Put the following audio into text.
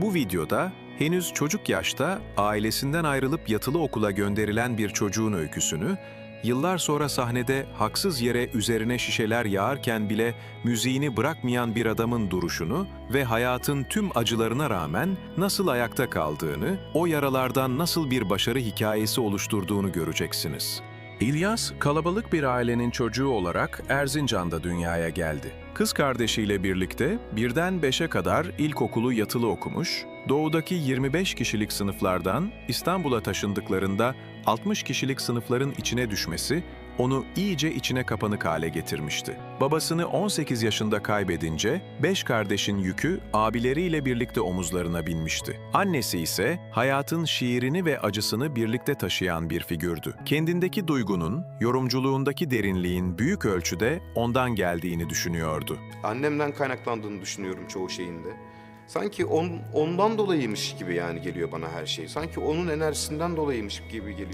Bu videoda henüz çocuk yaşta ailesinden ayrılıp yatılı okula gönderilen bir çocuğun öyküsünü, yıllar sonra sahnede haksız yere üzerine şişeler yağarken bile müziğini bırakmayan bir adamın duruşunu ve hayatın tüm acılarına rağmen nasıl ayakta kaldığını, o yaralardan nasıl bir başarı hikayesi oluşturduğunu göreceksiniz. İlyas, kalabalık bir ailenin çocuğu olarak Erzincan'da dünyaya geldi. Kız kardeşiyle birlikte birden beşe kadar ilkokulu yatılı okumuş, doğudaki 25 kişilik sınıflardan İstanbul'a taşındıklarında 60 kişilik sınıfların içine düşmesi onu iyice içine kapanık hale getirmişti. Babasını 18 yaşında kaybedince beş kardeşin yükü abileriyle birlikte omuzlarına binmişti. Annesi ise hayatın şiirini ve acısını birlikte taşıyan bir figürdü. Kendindeki duygunun, yorumculuğundaki derinliğin büyük ölçüde ondan geldiğini düşünüyordu. Annemden kaynaklandığını düşünüyorum çoğu şeyinde. Sanki on, ondan dolayıymış gibi yani geliyor bana her şey. Sanki onun enerjisinden dolayıymış gibi geliyor.